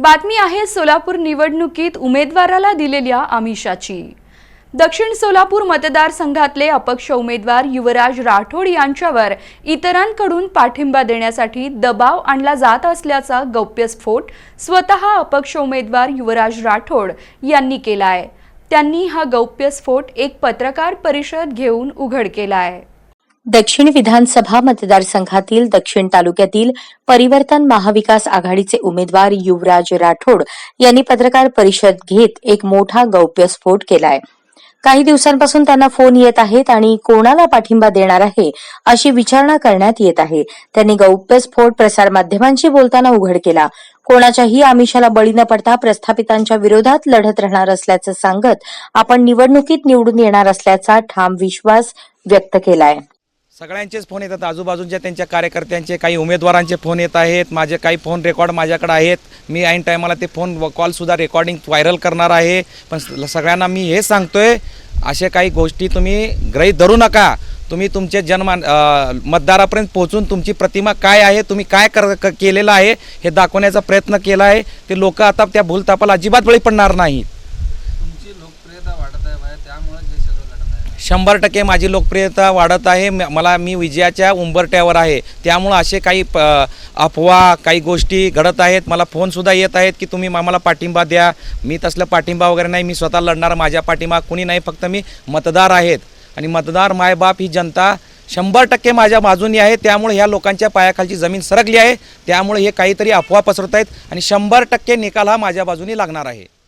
बातमी आहे सोलापूर निवडणुकीत उमेदवाराला दिलेल्या आमिषाची. दक्षिण सोलापूर मतदारसंघातले अपक्ष उमेदवार युवराज राठोड यांच्यावर इतरांकडून पाठिंबा देण्यासाठी दबाव आणला जात असल्याचा गौप्यस्फोट स्वतः अपक्ष उमेदवार युवराज राठोड यांनी केला आहे त्यांनी हा गौप्यस्फोट एक पत्रकार परिषद घेऊन उघड केला आहे दक्षिण विधानसभा मतदारसंघातील दक्षिण तालुक्यातील परिवर्तन महाविकास आघाडीचे उमेदवार युवराज राठोड यांनी पत्रकार परिषद घेत एक मोठा गौप्यस्फोट केलाय. काही दिवसांपासून त्यांना फोन येत आहेत आणि कोणाला पाठिंबा देणार आहे अशी विचारणा करण्यात येत आहे. त्यांनी गौप्यस्फोट प्रसारमाध्यमांशी बोलताना उघड केला. कोणाच्याही आमिषाला बळी न पडता प्रस्थापितांच्या विरोधात लढत राहणार असल्याचं सांगत आपण निवडणुकीत निवडून येणार असल्याचा ठाम विश्वास व्यक्त केलाय. सगळ्यांचेच फोन येतात. आजूबाजूच्या त्यांच्या कार्यकर्त्यांचे काही उमेदवारांचे फोन येत आहेत. माझे काही फोन रेकॉर्ड माझ्याकडे आहेत. मी ऐन टायमाला ते फोन व कॉलसुद्धा रेकॉर्डिंग व्हायरल करणार आहे. पण सगळ्यांना मी हे सांगतोय अशा काही गोष्टी तुम्ही ग्रही धरू नका. तुम्ही तुमचे जनमान मतदारापर्यंत पोहोचून तुमची प्रतिमा काय आहे तुम्ही काय कर क- केलेलं आहे हे दाखवण्याचा प्रयत्न केला आहे. ते लोक आता त्या भूलतापाला अजिबात बळी पडणार नाहीत तुमची लोकप्रियता वाढत आहे बाहेर त्यामुळे हे सगळं घडत आहे शंभर टक्के माझी लोकप्रियता वाढत आहे. म- मला मी विजयाच्या उंबरट्यावर आहे. त्यामुळं असे काही प अफवा काही गोष्टी घडत आहेत. मला फोनसुद्धा येत आहेत की तुम्ही आम्हाला पाठिंबा द्या. मी तसलं पाठिंबा वगैरे नाही. मी स्वतः लढणार माझ्या पाठिंबा कुणी नाही. फक्त मी मतदार आहेत. आणि मतदार मायबाप ही जनता शंभर टक्के माझ्या बाजूनी आहे. त्यामुळे ह्या लोकांच्या पायाखालची जमीन सरकली आहे. त्यामुळे हे काहीतरी अफवा पसरत आहेत. आणि शंभर टक्के निकाल हा माझ्या बाजूनी लागणार आहे.